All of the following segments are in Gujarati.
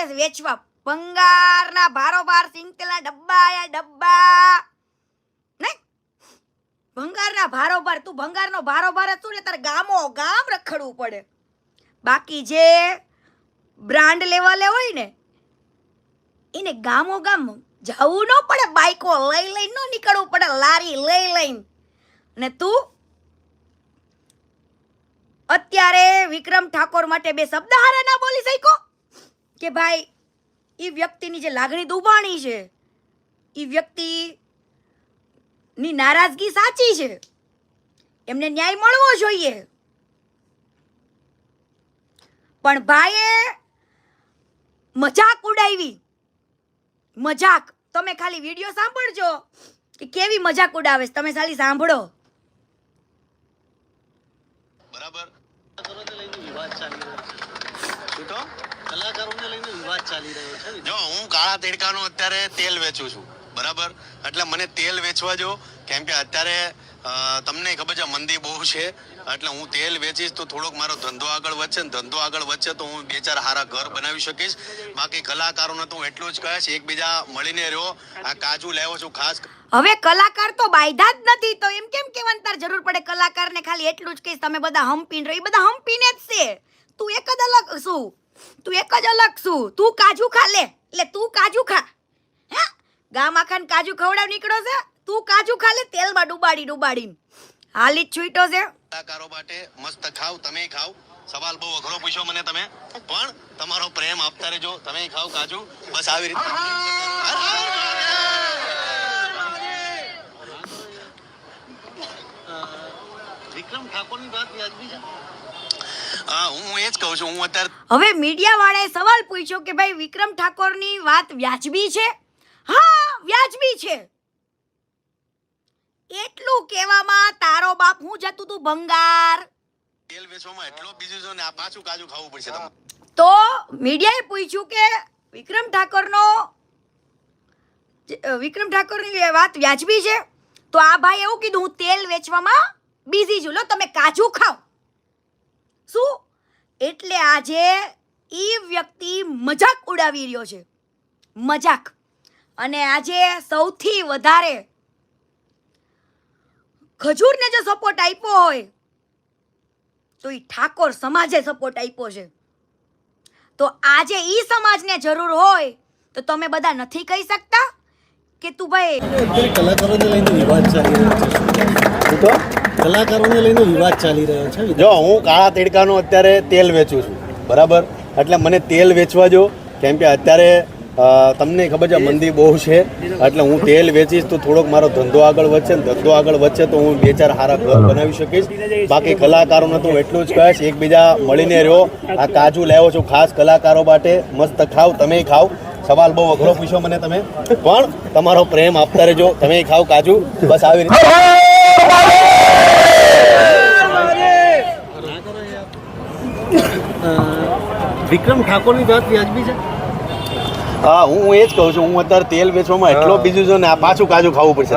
પડે વેચવા. ભંગારના ભારોભાર સિંગતેલના ડબ્બા આયા, ડબ્બા. ભંગારના ભારોભાર, તું ભંગારનો ભારોભાર તું ને તારે ગામો ગામ રખડવું પડે. બાકી જે બ્રાન્ડ લેવલે હોય ને, એને ગામો ગામ જવું ન પડે, બાઈકો લઈ લઈને ન નીકળવું પડે, લારી લઈ લઈને. ને તું અત્યારે વિક્રમ ઠાકોર માટે બે શબ્દ હારા ના બોલી શક્યો? કે ભાઈ એ વ્યક્તિની જે લાગણી દુભાણી છે એ વ્યક્તિની નારાજગી સાચી છે. એમને ન્યાય મળવો જોઈએ. પણ ભાઈએ મજાક ઉડાવી. મજાક. તમે ખાલી વીડિયો સાંભળજો કે કેવી મજાક ઉડાવે છે. તમે ખાલી સાંભળો. બરાબર. કલાકારોને લઈને વિવાદ ચાલી રહ્યો છે જો હું કાળા તેડકાનું અત્યારે તેલ વેચું છું બરાબર? એટલે મને તેલ વેચવા જો કેમ કે અત્યારે તમને ખબર છે મંદી બહુ છે એટલે હું તેલ વેચીશ તો થોડોક મારો ધંધો આગળ વધશે ને ધંધો આગળ વધશે તો હું બે ચાર સારા ઘર બનાવી શકીશ. બાકી કલાકારોને તો હું એટલું જ કહીશ એકબીજા મળીને રહ્યો આ કાજુ લાવ્યો છું ખાસ. હવે કલાકાર તો બાયધા જ નથી તો એમ કેમ કેવાનું તાર જરૂર પડે? કલાકારને ખાલી એટલું જ કહીશ તમે બધા હમ્પીને રહી એ બધા હંપીને જ છે. તું એક જ અલગ શું? તું એક જ અલગ શું તું કાજુ ખા લે એટલે તું કાજુ ખા હે ગામ આખાને કાજુ ખવડાવ નીકળો છે તું કાજુ ખા લે તેલમાં ડુબાડી ડુબાડી હાલી જ છૂટો છે કલાકારો માટે મસ્ત ખાવ તમે ખાવ સવાલ બહુ અઘરો પૂછ્યો મને તમે પણ તમારો પ્રેમ આપતા રહેજો તમે ખાવ કાજુ બસ આવી રીતે વિક્રમ ઠાકોરની વાત વ્યાજબી છે હા એ જ કહું છું હું અત્યારે હવે મીડિયા વાળાએ સવાલ પૂછ્યો કે ભાઈ વિક્રમ ઠાકોરની વાત વ્યાજબી છે? હા વ્યાજબી છે. એટલું કહેવામાં તારો બાપ હું જતું તું ભંગાર? તેલ વેચવામાં એટલો બીજું છો ને આ પાછું કાજુ ખાવું પડશે તો મીડિયાએ પૂછ્યું કે વિક્રમ ઠાકોરનો વિક્રમ ઠાકોરની વાત વ્યાજબી છે? તો આ ભાઈ એવું કીધું હું તેલ વેચવામાં બિઝી છું. લો તમે કાજુ ખાઓ. શું? એટલે આજે એ વ્યક્તિ મજાક ઉડાવી રહ્યો છે. મજાક. અને આજે સૌથી વધારે ખજૂરને જો સપોર્ટ આપ્યો હોય, તો એ ઠાકોર સમાજે સપોર્ટ આપ્યો છે. તો આજે એ સમાજને જરૂર હોય, તો તમે બધા નથી કહી શકતા કે તું ભાઈ કલાકારોને લઈને વિવાદ ચાલી રહ્યો છે. કલાકારોને લઈને વિવાદ ચાલી રહ્યો છે જો હું કાળા તેડકાનું અત્યારે તેલ વેચું છું બરાબર? એટલે મને તેલ વેચવા જો કેમ કે અત્યારે તમને ખબર છે મંદી બહુ છે એટલે હું તેલ વેચીશ તો થોડોક મારો ધંધો આગળ વધશે ને ધંધો આગળ વધશે તો હું બે ચાર સારા ઘર બનાવી શકીશ. બાકી કલાકારોને તો એટલું જ કહીશ એકબીજા મળીને રહ્યો આ કાજુ લાવ્યો છું ખાસ કલાકારો માટે મસ્ત ખાવ તમે ખાવ. સવાલ બહુ અઘરો પૂછ્યો મને તમે. પણ તમારો પ્રેમ આપતા રહેજો તમે ખાવ કાજુ. બસ આવી રીતે. વિક્રમ ઠાકોરની વાત વ્યાજબી છે? હા હું એ જ કહું છું હું અત્યારે તેલ વેચવામાં એટલો બીજું છું ને આ પાછું કાજુ ખાવું પડશે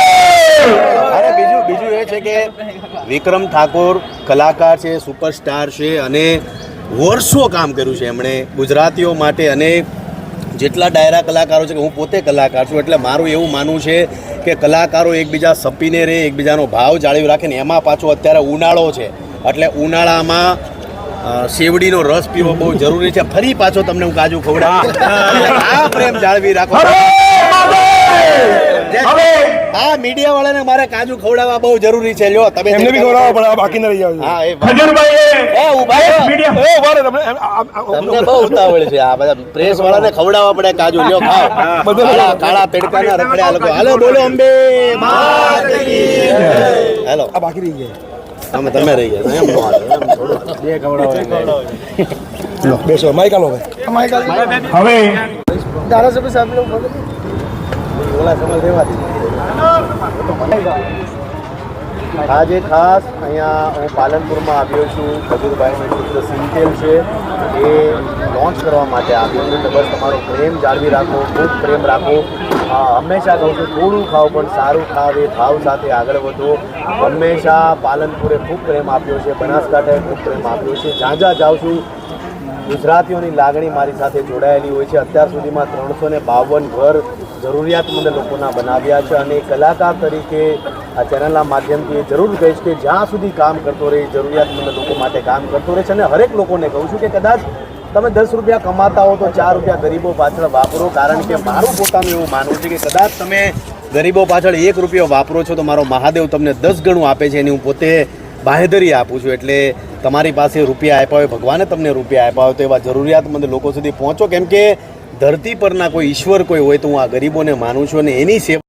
અરે બીજું બીજું એ છે કે વિક્રમ ઠાકોર કલાકાર છે સુપરસ્ટાર છે અને વર્ષો કામ કર્યું છે એમણે ગુજરાતીઓ માટે અને જેટલા ડાયરા કલાકારો છે કે હું પોતે કલાકાર છું એટલે મારું એવું માનવું છે કે કલાકારો એકબીજા સપીને રહે એકબીજાનો ભાવ જાળવી રાખે ને એમાં પાછો અત્યારે ઉનાળો છે. એટલે ઉનાળામાં શેવડીનો રસ પીવો બહુ જરૂરી છે. ફરી પાછો તમને હું કાજુ ખવડાવ આ પ્રેમ જાળવી રાખો. હા મીડિયા વાળાને મારે કાજુ ખવડાવવા બહુ જરૂરી છે. લ્યો તમે એમને બી ખવડાવવા પડે બાકી ના રહી જાવ હા એ ખજૂરભાઈ એ ઊભા રહો. મીડિયા એ ઊભા રહો. તમે એમ, આ- આ- તમને બહુ ઉતાવળ છે. આ બધા પ્રેસ વાળાને ખવડાવવા પડે કાજુ. લ્યો ખાઓ. બધું કાળા કાળા તડકાના રખડ્યા લોકો. હાલો બોલો અંબે માત કી જય. આ બાકી રહી ગયા. તમે તમે રહી ગયા. એમ નો એમ થોડું. બે ખવડાવો બેસો. માઇક આલો ભાઈ. હવે ધારાસભ્ય સાહેબ લોકો ઓલા સમજ રહેવા. આજે ખાસ અહીંયા હું પાલનપુરમાં આવ્યો છું. ખજૂરભાઈનું પુત્ર સિંગતેલ છે. એ લોન્ચ કરવા માટે આવ્યો છું. બસ તમારો પ્રેમ જાળવી રાખો, ખૂબ પ્રેમ રાખો. હંમેશા કહું છું, થોડું ખાઓ પણ સારું ખાવ, એ ભાવ સાથે આગળ વધો. હંમેશા પાલનપુરે ખૂબ પ્રેમ આપ્યો છે. બનાસકાંઠાએ ખૂબ પ્રેમ આપ્યો છે. જ્યાં જ્યાં જાઉં છું ગુજરાતીઓની લાગણી મારી સાથે જોડાયેલી હોય છે. અત્યાર સુધીમાં ત્રણસો ને બાવન ઘર જરૂરિયાતમંદ લોકોના બનાવ્યા છે અને કલાકાર તરીકે આ ચેનલના માધ્યમથી એ જરૂર કહીશ કે જ્યાં સુધી કામ કરતો રહે, જરૂરિયાતમંદ લોકો માટે કામ કરતો રહે છે અને હરેક લોકોને કહું છું કે કદાચ તમે દસ રૂપિયા કમાતા હો તો ચાર રૂપિયા ગરીબો પાછળ વાપરો, કારણ કે મારું પોતાનું એવું માનવું છે કે કદાચ તમે ગરીબો પાછળ એક રૂપિયો વાપરો છો તો મારો મહાદેવ તમને દસ ગણું આપે છે, એની હું પોતે બાહેધરી આપું છું એટલે તમારી પાસે રૂપિયા આપ્યા હોય, ભગવાને તમને રૂપિયા આપ્યા હોય તો એવા જરૂરિયાતમંદ લોકો સુધી પહોંચો. કેમ કે ધરતી પરના કોઈ ઈશ્વર કોઈ હોય તો હું આ ગરીબોને માનું છું અને એની સેવા